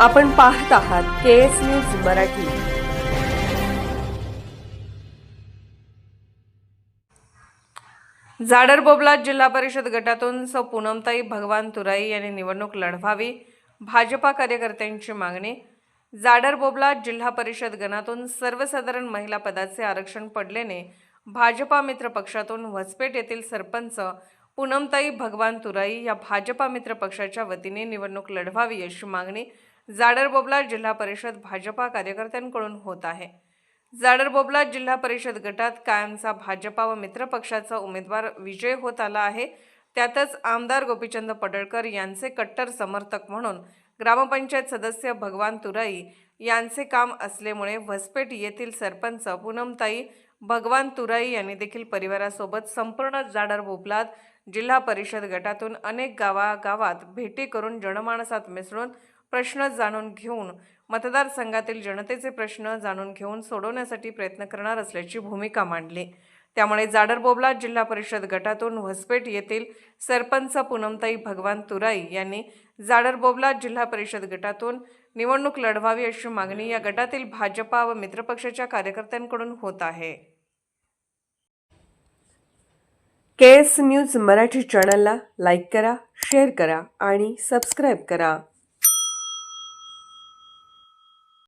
आपण पाहत आहात K S news Marathi. Jadar Bobla zilla parishad गटातून सौ पूनमताई भगवान तुराई यांनी निवडणूक लढवावी भाजपा कार्यकर्त्यांची मागणी. जाडर बोबला जिल्हा परिषद गणातून सर्वसाधारण महिला पदाचे आरक्षण पडल्याने भाजपा मित्र पक्षातून वसपेट येथील सरपंच पूनमताई भगवान तुराई या भाजपा मित्र पक्षाच्या वतीने निवडणूक लढवावी अशी मागणी जाडर बोबला जिल्हा परिषद भाजपा कार्यकर्त्यांकडून होत आहे. जाडर बोबला जिल्हा परिषद गटात कायमचा भाजपा व मित्रपक्षाचा उमेदवार विजय होत आला आहे. त्यातच आमदार गोपीचंद पडळकर यांचे कट्टर समर्थक म्हणून ग्रामपंचायत सदस्य भगवान तुराई यांचे काम असल्यामुळे वसपेट येथील सरपंच पूनमताई भगवान तुराई यांनी देखील परिवारासोबत संपूर्ण जाडर भोपलात जिल्हा परिषद गटातून अनेक गावागावात भेटी करून जनमानसात मिसळून प्रश्न जाणून घेऊन मतदारसंघातील जनतेचे प्रश्न जाणून घेऊन सोडवण्यासाठी प्रयत्न करणार असल्याची भूमिका मांडली. त्यामुळे जाडरबोबला जिल्हा परिषद गटातून व्हसपेट येथील सरपंच पूनमताई भगवान तुराई यांनी जाडरबोबला जिल्हा परिषद गटातून निवडणूक लढवावी अशी मागणी या गटातील भाजपा व मित्रपक्षाच्या कार्यकर्त्यांकडून होत आहे. के एस न्यूज मराठी चॅनलला लाईक करा शेअर करा आणि सबस्क्राईब करा.